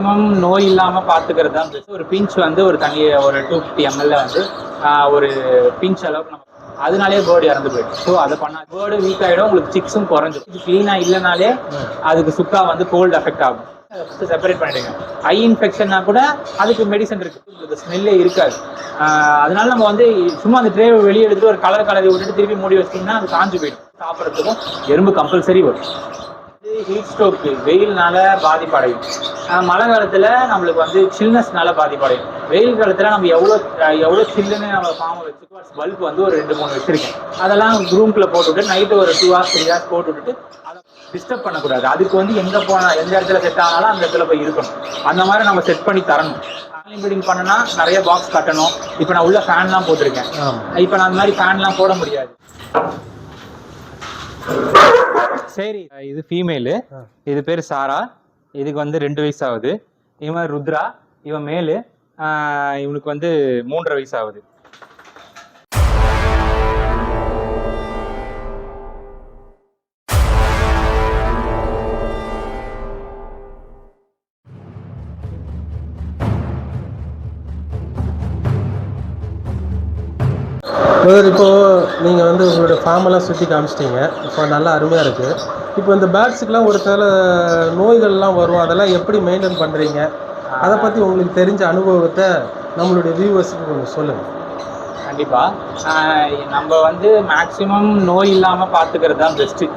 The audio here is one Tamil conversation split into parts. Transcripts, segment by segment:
மேக்ஸிமம் நோய் இல்லாமல் பார்த்துக்கிறது தான் best. ஒரு பிஞ்ச் வந்து ஒரு தண்ணி ஒரு டூ ஃபிஃப்டி எம்எல்ல வந்து ஒரு பிஞ்ச் அளவுக்கு நம்ம அதனாலே பேர்டு இறந்து போயிடும். ஸோ அதை பண்ணா பேர்டு வீக் ஆகிடும் உங்களுக்கு சிக்ஸும் குறைஞ்சிடும். க்ளீனாக இல்லைனாலே அதுக்கு சுக்கா வந்து கோல்டு அஃபெக்ட் ஆகும். செப்பரேட் பண்ணிடுங்க. ஐ இன்ஃபெக்ஷன்னா கூட அதுக்கு மெடிசன் இருக்கு. உங்களுக்கு ஸ்மெல்லே இருக்காது. அதனால நம்ம வந்து சும்மா அந்த ட்ரேவை வெளியே எடுத்துட்டு ஒரு கலர் கலரை விட்டுட்டு திருப்பி மூடி வச்சிங்கன்னா அது காஞ்சு போயிடும். சாப்பிட்றதுக்கும் எறும்பு கம்பல்சரி வரும் ஹீட் ஸ்ட்ரோக்கு வெயில்னால பாதிப்படையும். மழை காலத்தில் நம்மளுக்கு வந்து சில்னஸ்னால பாதிப்படையும். வெயில் காலத்தில் நம்ம எவ்வளோ எவ்வளோ சில்லுன்னு நம்ம ஃபார்மை வச்சு பல்ப் வந்து ஒரு ரெண்டு மூணு வச்சிருக்கேன். அதெல்லாம் ரூம்குள்ளே போட்டுவிட்டு நைட்டு ஒரு டூ ஹவர்ஸ் த்ரீ ஹவர்ஸ் போட்டு விட்டுட்டு அதை டிஸ்டர்ப் பண்ணக்கூடாது. அதுக்கு வந்து எங்கே போனால் எந்த இடத்துல செட் ஆனாலும் அந்த இடத்துல போய் இருக்கணும். அந்த மாதிரி நம்ம செட் பண்ணி தரணும். பீடிங் பண்ணனா நிறைய பாக்ஸ் கட்டணும். இப்போ நான் உள்ள ஃபேன்லாம் போட்டிருக்கேன். இப்போ நான் அந்த மாதிரி ஃபேன்லாம் போட முடியாது. சரி இது ஃபீமேலு இது பேர் சாரா. இதுக்கு வந்து ரெண்டு வயசு ஆகுது இவன் ருத்ரா இவன் மேலு இவனுக்கு வந்து மூன்றரை வயசு ஆகுது பிரதர் இப்போ நீங்கள் வந்து உங்களோட ஃபார்மெல்லாம் சுற்றி காமிச்சிட்டீங்க. இப்போ நல்லா அருமையாக இருக்குது இப்போ இந்த பேர்ட்ஸுக்கெலாம் ஒரு சில நோய்கள்லாம் வரும். அதெல்லாம் எப்படி மெயின்டைன் பண்ணுறீங்க அதை பற்றி உங்களுக்கு தெரிஞ்ச அனுபவத்தை நம்மளுடைய வியூவர்ஸுக்கு கொஞ்சம் சொல்லுங்கள் கண்டிப்பாக நம்ம வந்து மேக்சிமம் நோய் இல்லாமல் பார்த்துக்கிறது தான் பெஸ்ட்டு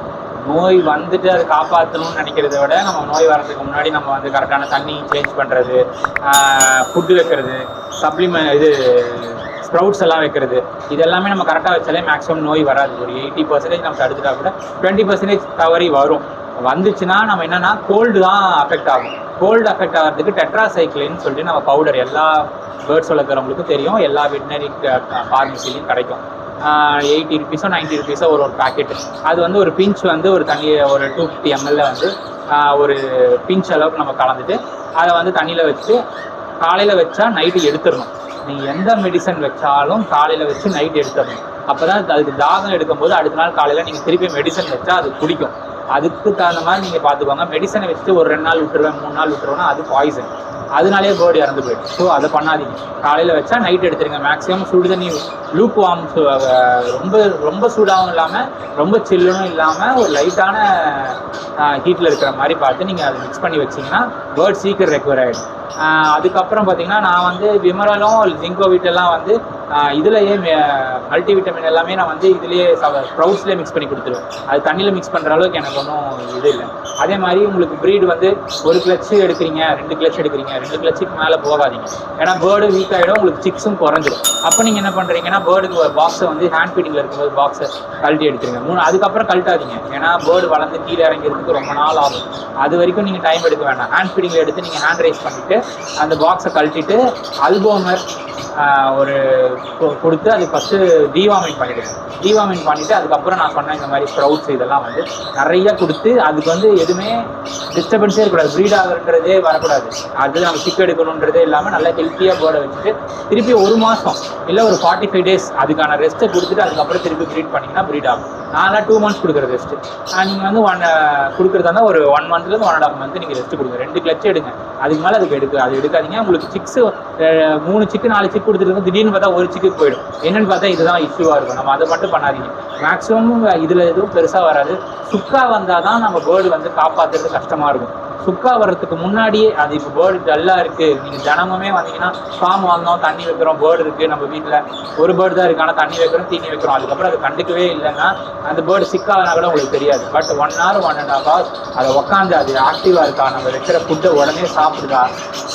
நோய் வந்துட்டு அதை காப்பாற்றணும்னு நினைக்கிறத விட நம்ம நோய் வர்றதுக்கு முன்னாடி நம்ம வந்து கரெக்டான தண்ணி சேஞ்ச் பண்ணுறது ஃபுட்டு வைக்கிறது சப்ளிமெண்ட் இது ஸ்ப்ரவுட்ஸ் எல்லாம் வைக்கிறது. இது எல்லாமே நம்ம கரெக்டாக வச்சாலே மேக்ஸிமம் நோய் வராது. ஒரு எயிட்டி பர்சன்டேஜ் நம்ம தடுத்துட்டா கூட டுவெண்ட்டி பர்சன்டேஜ் தவறி வரும். வந்துச்சுன்னா நம்ம என்னன்னா கோல்டு தான் அஃபெக்ட் ஆகும். கோல்டு அஃபெக்ட் ஆகிறதுக்கு டெட்ராசைக்ளின்னு சொல்லிட்டு நம்ம பவுடர் எல்லா பேர்ட்ஸ் வளர்க்குறவங்களுக்கும் தெரியும். எல்லா வெட்டினரி ஃபார்மசிலையும் கிடைக்கும். எயிட்டி ருபீஸோ நைன்ட்டி ருபீஸோ ஒரு ஒரு பாக்கெட் அது வந்து ஒரு பிஞ்ச் வந்து ஒரு தண்ணி ஒரு டூ ஃபிஃப்டி எம்எல்ல வந்து ஒரு பிஞ்ச் அளவுக்கு நம்ம கலந்துட்டு அதை வந்து தண்ணியில் வச்சு காலையில் வச்சா நைட்டு எடுத்துடணும். நீங்கள் எந்த மெடிசன் வச்சாலும் காலையில் வச்சு நைட் எடுத்துடணும். அப்போ தான் அதுக்கு தாகம் எடுக்கும்போது அடுத்த நாள் காலையில் நீங்கள் திருப்பி மெடிசன் வச்சா அது குடிக்கும். அதுக்கு தகுந்த மாதிரி நீங்கள் பார்த்துக்கோங்க. மெடிசனை வச்சுட்டு ஒரு ரெண்டு நாள் விட்டுருவேன் மூணு நாள் விட்டுருவேன்னா அது பாய்சன் அதனாலே பேர்டு இறந்து போயிடும். ஸோ அதை பண்ணாதீங்க. காலையில் வச்சா நைட் எடுத்துருங்க. மேக்ஸிமம் சுடு தண்ணி லூக் வார்ம் ரொம்ப ரொம்ப சூடாகவும் இல்லாமல் ரொம்ப சில்லுனும் இல்லாமல் ஒரு லைட்டான ஹீட்டில் இருக்கிற மாதிரி பார்த்து நீங்கள் அதை மிக்ஸ் பண்ணி வச்சிங்கன்னா பேர்ட் சீக்கிரம் ரெக்கவர் ஆகிடும் அதுக்கப்புறம் பார்த்தீங்கன்னா நான் வந்து விமரலும் ஜிங்கோ வீட்டெல்லாம் வந்து இதுலேயே மல்டி விட்டமின் எல்லாமே நான் வந்து இதுலேயே ஸ்ப்ரவுட்ஸ்லேயே மிக்ஸ் பண்ணி கொடுத்துருவேன். அது தண்ணியில் மிக்ஸ் பண்ணுற அளவுக்கு எனக்கு ஒன்றும் இது இல்லை. அதே மாதிரி உங்களுக்கு ப்ரீடு வந்து ஒரு கிளச்சு எடுக்கிறீங்க ரெண்டு கிளச் எடுக்கிறீங்க ரெண்டு கிளச்சுக்கு மேலே போகாதீங்க. ஏன்னா பேர்டு வீக் ஆகிடும் உங்களுக்கு சிக்ஸும் குறைஞ்சிடும் அப்போ நீங்கள் என்ன பண்ணுறீங்கன்னா பேர்டுக்கு ஒரு பாக்ஸை வந்து ஹேண்ட் ஃபீடிங்கில் இருக்கும்போது பாக்ஸை கழட்டி எடுத்துருங்க. மூணு அதுக்கப்புறம் கழட்டாதீங்க. ஏன்னா பேர்டு வளர்ந்து கீழே இறங்கிறதுக்கு ரொம்ப நாள் ஆகும். அது வரைக்கும் நீங்கள் டைம் எடுக்க வேண்டாம். ஹேண்ட் ஃபீடிங்கில் எடுத்து நீங்கள் ஹேண்ட் ரைஸ் பண்ணிவிட்டு அந்த பாக்ஸை கழட்டிட்டு அல்போமர் ஒரு கொடுத்து அது ஃபஸ்ட்டு டீவார்மிங் பண்ணிவிடுங்க டிவாமின் பண்ணிவிட்டு அதுக்கப்புறம் நான் சொன்னேன் இந்த மாதிரி ஸ்ப்ரவுட்ஸ் இதெல்லாம் வந்து நிறைய கொடுத்து அதுக்கு வந்து எதுவுமே டிஸ்டர்பன்ஸே இருக்கக்கூடாது. ப்ரீட் ஆகுன்றதே வரக்கூடாது. அது நம்ம சிக் எடுக்கணுன்றதே இல்லாமல் நல்லா ஹெல்த்தியாக போர்டை வச்சுட்டு திருப்பி ஒரு மாதம் இல்லை ஒரு ஃபார்ட்டி ஃபைவ் டேஸ் அதுக்கான ரெஸ்ட்டை கொடுத்துட்டு அதுக்கப்புறம் திருப்பி ப்ரீட் பண்ணிங்கன்னா ப்ரீட் ஆகும். நான்லாம் டூ மந்த்ஸ் கொடுக்குற ரெஸ்ட்டு நீங்கள் வந்து ஒன் கொடுக்குறதா இருந்தால் ஒரு ஒன் மந்த்லேருந்து ஒன் அண்ட் ஆஃப் மந்த் நீங்கள் ரெஸ்ட் கொடுங்க. ரெண்டு கிளச் எடுங்க. அதுக்கு மேலே அதுக்கு எடுக்க அது எடுக்காதீங்க. உங்களுக்கு சிக்ஸ் மூணு சிக்கு நாலு சிக் கொடுத்துட்டு திடீர்னு பார்த்தா ஒரு சிக்கு போயிடும். என்னன்னு பார்த்தா இதுதான் இஷ்யூவாக இருக்கும். நம்ம அதை மட்டும் பண்ணாதீங்க. மேக்ஸிமம் இதில் எதுவும் பெருசாக வராது. சுக்கா வந்தால் தான் நம்ம பேர்டு வந்து காப்பாற்றுறது கஷ்டமாக இருக்கும். சுக்கா வர்றதுக்கு முன்னாடியே அது இப்போ பேர்டு டல்லாக இருக்குது நீங்கள் தினமுமே வந்தீங்கன்னா ஃபார்ம் வாங்கினோம் தண்ணி வைக்கிறோம் பேர்டு இருக்குது நம்ம வீட்டில் ஒரு பேர்டு தான் இருக்குது ஆனால் தண்ணி வைக்கிறோம் தீனி வைக்கிறோம். அதுக்கப்புறம் அது கண்டுக்கவே இல்லைன்னா அந்த பேர்டு சிக்காதுனா கூட உங்களுக்கு தெரியாது. But one hour one and half hours அதை உட்காந்து அது ஆக்டிவாக இருக்கா? நம்ம வைக்கிற ஃபுட்டை உடனே சாப்பிடுதா?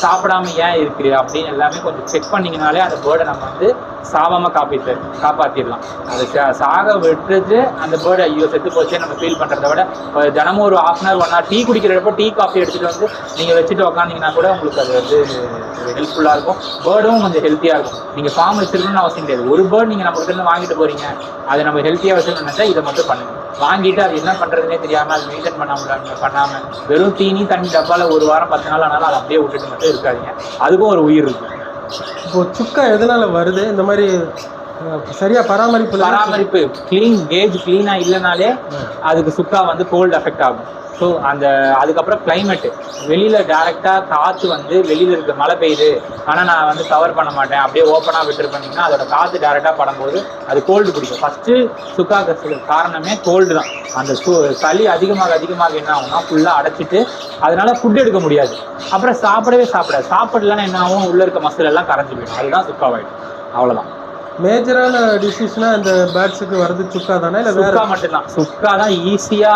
சாப்பிடாம ஏன் இருக்குது அப்படின்னு எல்லாமே கொஞ்சம் செக் பண்ணிங்கனாலே அந்த பேர்டை நம்ம வந்து சாவாமல் காப்பிட்டு காப்பாற்றிடலாம் அது சாக விட்டுட்டு அந்த பேர்டு ஐயோ செத்து போச்சே நம்ம ஃபீல் பண்ணுறத விட தினமும் ஒரு half an hour one hour tea குடிக்கிறப்போ tea coffee எடுத்துகிட்டு வந்து நீங்கள் வச்சுட்டு உக்காந்தீங்கன்னா கூட உங்களுக்கு அது வந்து ஹெல்ப்ஃபுல்லாக இருக்கும். பேர்டும் கொஞ்சம் ஹெல்த்தியாக இருக்கும். நீங்கள் ஃபார்ம் வச்சிருக்கணும்னு அவசியம் கிடையாது. ஒரு பேர்டு நீங்கள் நம்ம கிட்ட வாங்கிட்டு போகிறீங்க அதை நம்ம ஹெல்த்தியாக வச்சுக்கணும்னு நினச்சா இதை மட்டும் பண்ணுங்க. வாங்கிட்டு அது என்ன பண்ணுறதுனே தெரியாமல் அது மெயின்டைன் பண்ணாமல் பண்ணாமல் வெறும் தீனி தண்ணி டப்பாவில் ஒரு வாரம் பத்து நாள் ஆனாலும் அதை அப்படியே விட்டுட்டு மட்டும் இருக்காதீங்க. அதுக்கும் ஒரு உயிர் இருக்கும் இப்போ சுக்கா எதனால் வருது? இந்த மாதிரி சரியா? பராமரிப்பு. பராமரிப்பு க்ளீன் கேஜ் க்ளீனா இல்லைனாலே அதுக்கு சுக்கா வந்து கோல்டு அஃபெக்ட் ஆகும். ஸோ அந்த அதுக்கப்புறம் climate. வெளியில டைரக்டா காத்து வந்து வெளியில இருக்க மழை பெய்யுது. ஆனா நான் வந்து கவர் பண்ண மாட்டேன். அப்படியே ஓப்பனா விட்டுருப்பேன்னா அதோட காத்து டைரக்டா படும்போது அது கோல்டு பிடிக்கும் ஃபர்ஸ்ட் சுக்கா காரணமே கோல்டு தான். அந்த சு- சளி அதிகமாக அதிகமாக என்ன ஆகும்னா ஃபுல்லா அடைச்சிட்டு அதனால ஃபுட் எடுக்க முடியாது. அப்புறம் சாப்பிடவே சாப்பிடாது. சாப்பிடலன்னா என்ன ஆகும்? உள்ள இருக்க மசில் எல்லாம் கரைஞ்சு போயிடும். அதுதான் சுக்காவாயிடும் அவ்வளவுதான். மேஜரான டிசீஸ்னா இந்த பேர்ட்ஸுக்கு வர்றது சுக்கா தானே? இல்லை சுக்கா மட்டும்தான். சுக்கா. தான் ஈஸியா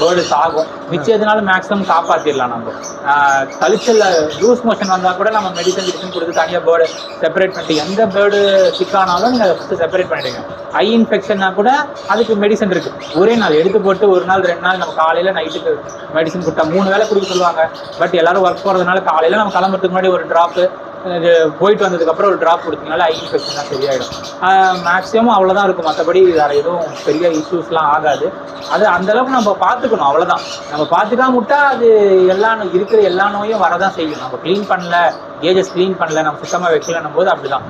பேர்டு சாகும் மிச்சம் எதுனாலும் மேக்ஸிமம் காப்பாத்திடலாம் நம்ம. ஆஹ் கழிச்சல்ல லூஸ் மோஷன் வந்தா கூட நம்ம மெடிசன் மெடிசன் கொடுத்து தனியா பேர்டு செப்பரேட் பண்ணிட்டு எந்த பேர்டு சிக்கானாலும் நீங்க அதை ஃபஸ்ட்டு செப்பரேட் பண்ணிடுங்க. ஐ இன்ஃபெக்ஷன்னா கூட அதுக்கு மெடிசன் இருக்கு. ஒரே நாள் எடுத்து போட்டு ஒரு நாள் ரெண்டு நாள் நம்ம காலையில நைட்டுக்கு மெடிசன் கொடுத்தா மூணு வேளை குடிக்க சொல்லுவாங்க. பட் எல்லாரும் ஒர்க் போறதுனால காலையில நம்ம கிளம்புறதுக்கு முன்னாடி ஒரு டிராப்பு இது போயிட்டு வந்ததுக்கப்புறம் ஒரு ட்ராப் கொடுத்ததுனால ஐ இன்ஃபெக்ஷன் தான் சரியாயிடும். மேக்ஸிமம் அவ்வளோதான் இருக்கும். மற்றபடி வேறு எதுவும் பெரிய இஷ்யூஸ்லாம் ஆகாது. அது அந்த அளவுக்கு நம்ம பார்த்துக்கணும். அவ்வளோதான் நம்ம பார்த்துக்காம விட்டா அது எல்லா இருக்கிற எல்லா நோயும் வரதான் செய்யும். நம்ம க்ளீன் பண்ணல கேஜஸ் க்ளீன் பண்ணல நம்ம சுத்தமாக வைக்கலன்னும் போது அப்படிதான்.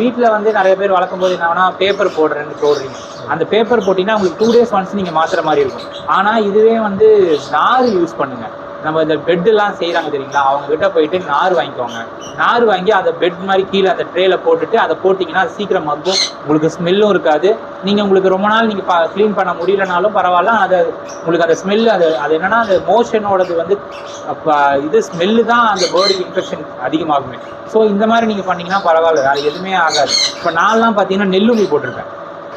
வீட்டில் வந்து நிறைய பேர் வளர்க்கும் போது என்ன பேப்பர் போடுறேன்னு போடுறீங்க. அந்த பேப்பர் போட்டிங்கன்னா உங்களுக்கு டூ டேஸ் ஒன்ஸ் நீங்கள் மாற்றுற மாதிரி இருக்கும். ஆனால் இதுவே வந்து நார் யூஸ் பண்ணுங்கள் நம்ம இந்த பெட்டெல்லாம் செய்கிறாங்க தெரியுங்களா? அவங்க கிட்ட போயிட்டு நார் வாங்கிக்கோங்க. நார் வாங்கி அதை பெட் மாதிரி கீழே அந்த ட்ரேல போட்டுட்டு அதை போட்டிங்கன்னா அது சீக்கிரம் மக்கும். உங்களுக்கு ஸ்மெல்லும் இருக்காது. நீங்கள் உங்களுக்கு ரொம்ப நாள் நீங்கள் க்ளீன் பண்ண முடியலனாலும் பரவாயில்ல. அது உங்களுக்கு அந்த ஸ்மெல் அது அது என்னன்னா அந்த மோஷனோடது வந்து இது ஸ்மெல்லு தான் அந்த பேர்டுக்கு இன்ஃபெக்ஷன் அதிகமாகுமே. ஸோ இந்த மாதிரி நீங்கள் பண்ணீங்கன்னா பரவாயில்ல. அது எதுவுமே ஆகாது. இப்போ நான்லாம் பார்த்தீங்கன்னா நெல்லுமி போட்டிருக்கேன்.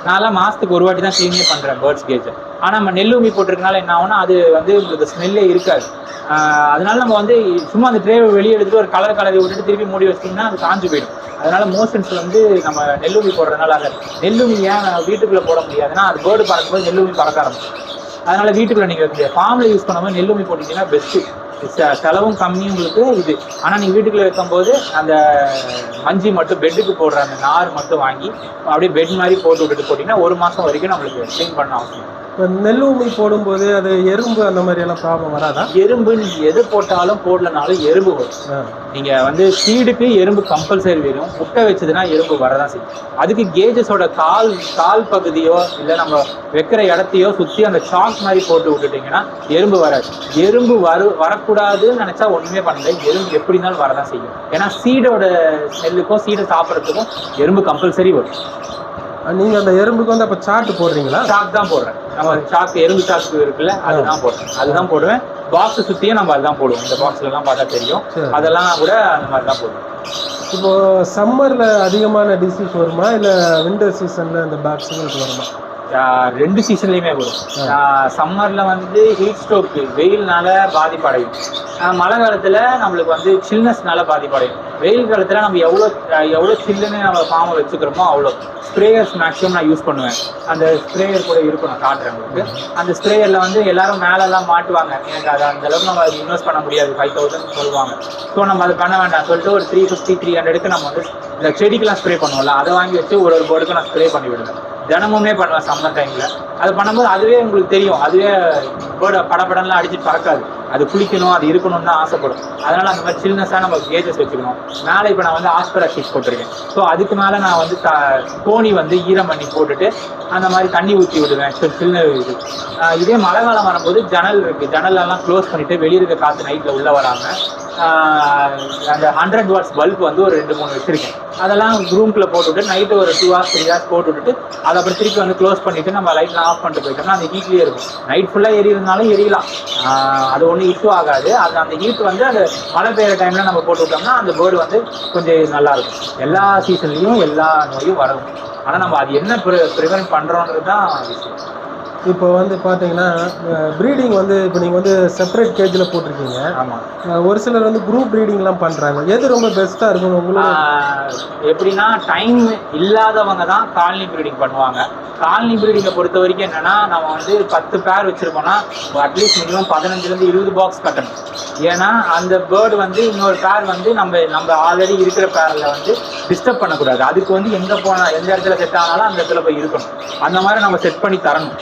நான்லாம் மாதத்துக்கு ஒரு வாட்டி தான் க்ளீனே பண்ணுறேன் பேர்ட்ஸ் கேஜ் ஆனால் நம்ம நெல்லுமி போட்டிருக்கனால என்ன ஆகும்னா அது வந்து உங்களுக்கு ஸ்மெல்லே இருக்காது. அதனால நம்ம வந்து சும்மா அந்த ட்ரேவை வெளியே எடுத்துட்டு ஒரு கலர் கலரி விட்டுட்டு திருப்பி மூடி வச்சிட்டிங்கன்னா அது காஞ்சு போயிடும். அதனால மோஷன்ஸ் வந்து நம்ம நெல்லுமி போடுறதுனால அது நெல்லுமி ஏன் வீட்டுக்குள்ளே போட முடியாதுன்னா அது பேர்டு பறக்கும்போது நெல்லுமி பறக்க ஆரம்பிச்சு அதனால வீட்டுக்குள்ள நீங்கள் வைக்க முடியாது ஃபார்மில் யூஸ் பண்ணும்போது நெல்லுமி போட்டிங்கன்னா பெஸ்ட்டு செலவும் கம்மி உங்களுக்கு இது. ஆனால் நீங்கள் வீட்டுக்குள்ளே வைக்கும்போது அந்த மஞ்சி மட்டும் பெட்டுக்கு போடுற அந்த நார் மட்டும் வாங்கி அப்படியே பெட் மாதிரி போட்டு விட்டுட்டு போட்டிங்கன்னா ஒரு மாதம் வரைக்கும் நம்மளுக்கு க்ளீன் பண்ண அவசியம் இப்போ நெல்லுமி போடும்போது அது எறும்பு அந்த மாதிரி எல்லாம் ப்ராப்ளம் வராதா? எறும்பு நீங்க எது போட்டாலும் போடலனாலும் எறும்பு வரும். ஆ. நீங்க வந்து சீடுக்கு எறும்பு கம்பல்சரி வரும் முட்டை வச்சதுன்னா எறும்பு வரதான் செய்யும். அதுக்கு கேஜஸோட கால் கால் பகுதியோ இல்லை நம்ம வைக்கிற இடத்தையோ சுற்றி அந்த சாக் மாதிரி போட்டு விட்டுட்டீங்கன்னா எறும்பு வராது. எறும்பு வரு வரக்கூடாதுன்னு நினைச்சா ஒண்ணுமே பண்ணல. எறும்பு எப்படி இருந்தாலும் வரதான் செய்யும். ஏன்னா சீடோட ஸ்மெல்லுக்கும் சீடை சாப்பிட்றதுக்கும் எறும்பு கம்பல்சரி வரும். நீங்க அந்த எறும்புக்கு வந்து அப்போ சாட்டு போடுறீங்களா? சாக் தான் போடுறேன். நம்ம சாக்கு எறும்பு சாக்கு இருக்குல்ல அதுதான் போடுறேன். அதுதான் போடுவேன். பாக்ஸ் சுற்றியும் நம்ம அதுதான் போடுவோம். இந்த பாக்ஸ்ல எல்லாம் பார்த்தா தெரியும். அதெல்லாம் கூட அந்த மாதிரி தான் போடுவோம். இப்போ சம்மர்ல அதிகமான டிசீஸ் வருமா? இல்ல விண்டர் சீசன்ல இந்த பேக்ஸுங்களுக்கு வருமா? ரெண்டு சீசன்லயுமே வரும். சம்மர்ல வந்து ஹீட் ஸ்ட்ரோக் வெயில்னால பாதிப்படையும். மழை காலத்துல நம்மளுக்கு வந்து சில்னஸ்னால பாதிப்படையும். வெயில் காலத்துல நம்ம எவ்வளோ எவ்வளோ சில்லுன்னு நம்ம ஃபார்மை வச்சுக்கிறோமோ அவ்வளோ. ஸ்ப்ரேயர்ஸ் மேக்ஸிமம் நான் யூஸ் பண்ணுவேன். அந்த ஸ்ப்ரேயர் கூட இருக்கும் நான் காட்டுறேன் உங்களுக்கு. அந்த ஸ்ப்ரேயர்ல வந்து எல்லாரும் மேலெல்லாம் மாட்டுவாங்க. எனக்கு அதை அந்த அளவுக்கு நம்ம இன்வெஸ்ட் பண்ண முடியாது. ஃபைவ் தௌசண்ட் சொல்லுவாங்க. ஸோ நம்ம அதை பண்ண வேண்டாம் சொல்லிட்டு ஒரு த்ரீ ஃபிஃப்டி த்ரீ ஹண்ட்ரடுக்கு நம்ம வந்து இந்த செடிக்கெல்லாம் ஸ்ப்ரே பண்ணுவோம்ல அதை வாங்கி வச்சு ஒரு ஒரு போர்டுக்கு நான் ஸ்ப்ரே பண்ணி விடுவேன் தினமுமே பண்ணுவேன் சம்மர் டைமில் அது பண்ணும்போது அதுவே உங்களுக்கு தெரியும். அதுவே பேர்டு படப்படம்லாம் அடிச்சுட்டு பறக்காது. அது குளிக்கணும் அது இருக்கணும்னு தான் ஆசைப்படும். அதனால் அந்த மாதிரி சில்னஸாக நம்ம கேஜஸ் வச்சுக்கணும். மேலே இப்போ நான் வந்து ஆஸ்பரா ஷீட் போட்டிருக்கேன். ஸோ அதுக்கு மேலே நான் வந்து த கோணி வந்து ஈரம் பண்ணி போட்டுட்டு அந்த மாதிரி தண்ணி ஊற்றி விடுவேன். சில்னர் இது. இதே மழை காலம் வரும்போது ஜன்னல் இருக்குது ஜன்னலெல்லாம் க்ளோஸ் பண்ணிவிட்டு வெளியே இருக்க காற்று நைட்டில் உள்ளே வராமல் அந்த ஹண்ட்ரட் வாட்ஸ் பல்ப் வந்து ஒரு ரெண்டு மூணு வச்சுருக்கேன். அதெல்லாம் ரூம்குள்ளே போட்டுவிட்டு நைட்டு ஒரு டூ ஹவர்ஸ் த்ரீ ஹவர்ஸ் போட்டு விட்டுட்டு அதை அப்புறம் திருப்பி வந்து க்ளோஸ் பண்ணிட்டு நம்ம லைட்லாம் ஆஃப் பண்ணிட்டு போயிட்டோம்னா அந்த ஹீட்லேயே இருக்கும். நைட் ஃபுல்லாக எரியறதுனாலும் எரியலாம். அது ஒன்றும் இஷ்யூ ஆகாது. அது அந்த ஹீட் வந்து அந்த மழை பெய்யுற டைமில் நம்ம போட்டு விட்டோம்னா அந்த பேர்டு வந்து கொஞ்சம் நல்லா இருக்கும். எல்லா சீசன்லேயும் எல்லா நோயும் வரும். ஆனால் நம்ம அது என்ன ப்ரி ப்ரிவென்ட் பண்ணுறோன்றது தான் விஷயம். இப்போ வந்து பார்த்தீங்கன்னா ப்ரீடிங் வந்து இப்போ நீங்கள் வந்து செப்பரேட் கேஜில் போட்டிருக்கீங்க. ஆமாம் ஒரு சிலர் வந்து குரூப் ப்ரீடிங்லாம் பண்ணுறாங்க எது ரொம்ப பெஸ்ட்டாக இருக்கும் உங்களோட? ஆஹ் எப்படின்னா டைம் இல்லாதவங்க தான் காலனி ப்ரீடிங் பண்ணுவாங்க. காலனி ப்ரீடிங்கை பொறுத்த வரைக்கும் என்னன்னா நம்ம வந்து பத்து பேர் வச்சிருக்கோம்னா அட்லீஸ்ட் மினிமம் பதினஞ்சுலேருந்து இருபது பாக்ஸ் கட்டணும். ஏன்னா அந்த பேர்டு வந்து இன்னொரு பேர் வந்து நம்ம நம்ம ஆல்ரெடி இருக்கிற பேரில் வந்து டிஸ்டர்ப் பண்ணக்கூடாது. அதுக்கு வந்து எங்கே போனால் எந்த இடத்துல செட் ஆனாலும் அந்த இடத்துல போய் இருக்கணும். அந்த மாதிரி நம்ம செட் பண்ணி தரணும்.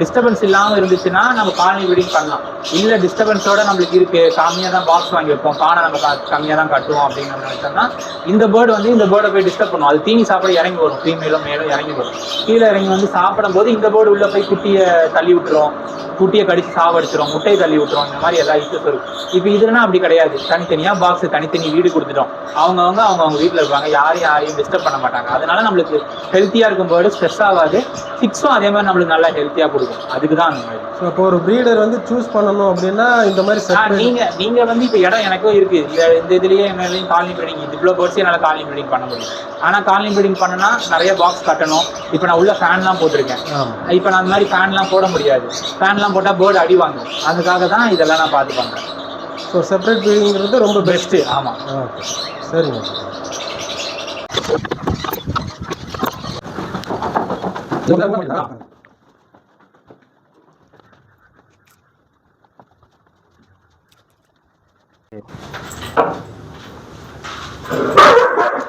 டிஸ்டர்பன்ஸ் இல்லாமல் இருந்துச்சுன்னா நம்ம காலனி வீடிங் பண்ணலாம். இல்லை டிஸ்டர்பன்ஸோட நம்மளுக்கு இருக்கு. கம்மியாக தான் பாக்ஸ் வாங்கி வைப்போம். பானை நம்ம கம்மியாக தான் கட்டுவோம் அப்படின்னு நம்ம நினைச்சோம்னா இந்த பேர்டு வந்து இந்த பேர்டை போய் டிஸ்டர்ப் பண்ணும். அது தீனி சாப்பிட இறங்கி வரும். ஃபீமேலும் மேலும் இறங்கி வரும். கீழே இறங்கி வந்து சாப்பிடும் போது இந்த பேர்டு உள்ளே போய் குட்டியை தள்ளி விட்டுரும். குட்டியை கடிச்சு சாவடிச்சிரும். முட்டையை தள்ளி விட்டுரும். இந்த மாதிரி எல்லா இஷ்யூஸ் இருக்கும். இப்போ இதுனா அப்படி கிடையாது. தனித்தனியாக பாக்ஸ் தனித்தனி வீடு கொடுத்துட்டோம். அவங்கவுங்க அவங்க அவங்க வீட்டில் இருப்பாங்க. யாரையும் யாரையும் டிஸ்டர்ப் பண்ண மாட்டாங்க. அதனால நம்மளுக்கு ஹெல்த்தியா இருக்கும் போது ஸ்ட்ரெஸ் ஆகாது. சிக்ஸும் அதே மாதிரி நம்மளுக்கு நல்லா ஹெல்த்தியா கொடுக்கும். அதுக்கு தான் அந்த மாதிரி. ஸோ இப்போ ஒரு ப்ரீடர் வந்து சூஸ் பண்ணணும் அப்படின்னா இந்த மாதிரி ஆ, செப்பரேட் நீங்க நீங்க வந்து இப்ப இடம் எனக்கும் இருக்கு. இந்த இந்த இதுலயே என்னாலையும் காலனி ப்ரீடிங் இது இவ்வளோ பேர்ட்ஸ் என்னால காலனி ப்ரீடிங் பண்ண முடியும். ஆனா காலனி ப்ரீடிங் பண்ணனா நிறைய பாக்ஸ் கட்டணும். இப்போ நான் உள்ள ஃபேன்லாம் போட்டிருக்கேன். ஆமாம் இப்போ நான் அந்த மாதிரி ஃபேன்லாம் போட முடியாது. ஃபேன்லாம் போட்டால் பேர்டு அடி வாங்கும் அதுக்காக தான் இதெல்லாம் நான் பார்த்து பண்றேன் ஸோ செப்பரேட் ப்ரீடிங்கிறது ரொம்ப பெஸ்ட் பெஸ்ட்டு ஆமா. ஓகே சரிங்க.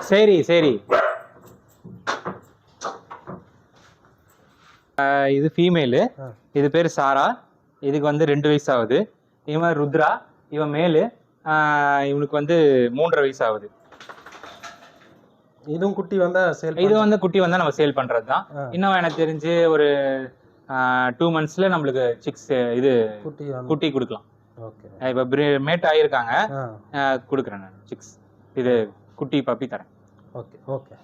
சரி சரி. இது ஃபீமேலு. இது பேர் சாரா. இதுக்கு வந்து ரெண்டு வயசு ஆகுது இவன் ருத்ரா இவன் மேலு. இவனுக்கு வந்து மூன்றரை வயசு ஆகுது இதுவும் குட்டி வந்தா சேல் இது வந்து குட்டி வந்து நம்ம சேல் பண்றது தான். இன்னும் எனக்கு தெரிஞ்சு ஒரு டூ மந்த்ஸ்ல நம்மளுக்கு சிக்ஸ் இது குட்டி குட்டி கொடுக்கலாம். ஓகே. இப்போ மேட் ஆகியிருக்காங்க ஆ. கொடுக்குறேன் நான் சிக்ஸ் இது குட்டி பப்பி தரேன். Okay okay.